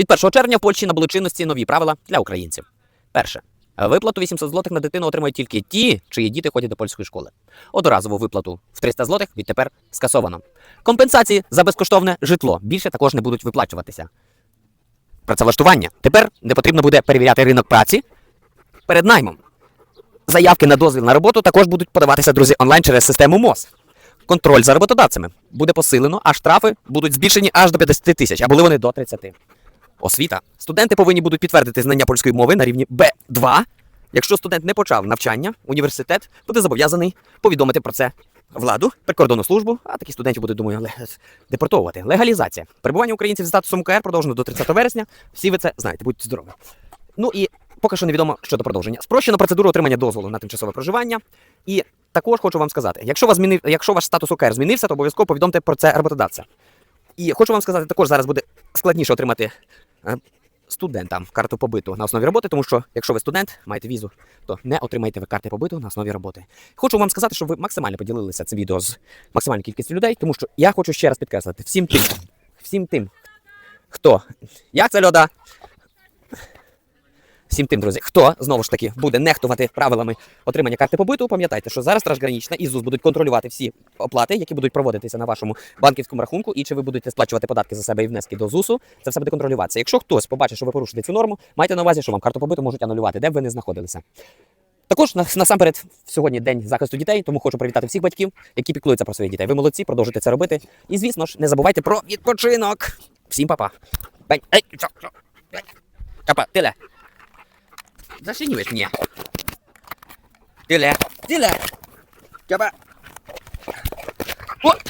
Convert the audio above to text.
Від 1 червня в Польщі набули чинності нові правила для українців. Перше. Виплату 800 злотих на дитину отримають тільки ті, чиї діти ходять до польської школи. Одноразову виплату в 300 злотих відтепер скасовано. Компенсації за безкоштовне житло більше також не будуть виплачуватися. Працевлаштування. Тепер не потрібно буде перевіряти ринок праці перед наймом. Заявки на дозвіл на роботу також будуть подаватися, друзі, онлайн через систему МОЗ. Контроль за роботодавцями буде посилено, а штрафи будуть збільшені аж до 50 тисяч, а були вони до 30. Освіта. Студенти повинні будуть підтвердити знання польської мови на рівні Б2. Якщо студент не почав навчання, університет буде зобов'язаний повідомити про це владу, прикордонну службу, а таких студентів буде, думаю, депортовувати. Легалізація. Перебування українців з статусом УКР продовжено до 30 вересня. Всі ви це знаєте, будьте здорові. Ну і поки що невідомо щодо продовження. Спрощено процедуру отримання дозволу на тимчасове проживання. І також хочу вам сказати, якщо, вас змінив, якщо ваш статус УКР змінився, то обов'язково повідомте про це роботодавця. І хочу вам сказати, також зараз буде складніше отримати студентам карту побиту на основі роботи, тому що якщо ви студент, маєте візу, то не отримаєте ви карти побиту на основі роботи. Хочу вам сказати, щоб ви максимально поділилися цим відео з максимальною кількістю людей, тому що я хочу ще раз підкреслити всім тим, всім тим, хто як це льода. Всім тим, друзі, хто знову ж таки буде нехтувати правилами отримання карти побиту, пам'ятайте, що зараз Стражгранічна і ЗУС будуть контролювати всі оплати, які будуть проводитися на вашому банківському рахунку, і чи ви будете сплачувати податки за себе і внески до ЗУСу, це все буде контролюватися. Якщо хтось побачить, що ви порушите цю норму, майте на увазі, що вам карту побиту можуть анулювати, де б ви не знаходилися. Також насамперед сьогодні день захисту дітей, тому хочу привітати всіх батьків, які піклуються про своїх дітей. Ви молодці, продовжуйте це робити. І звісно ж, не забувайте про відпочинок. Всім па-па. Бень, ей, чо, чо. Капа, тиле. Тиле, тиле. Капа. О, о, ня.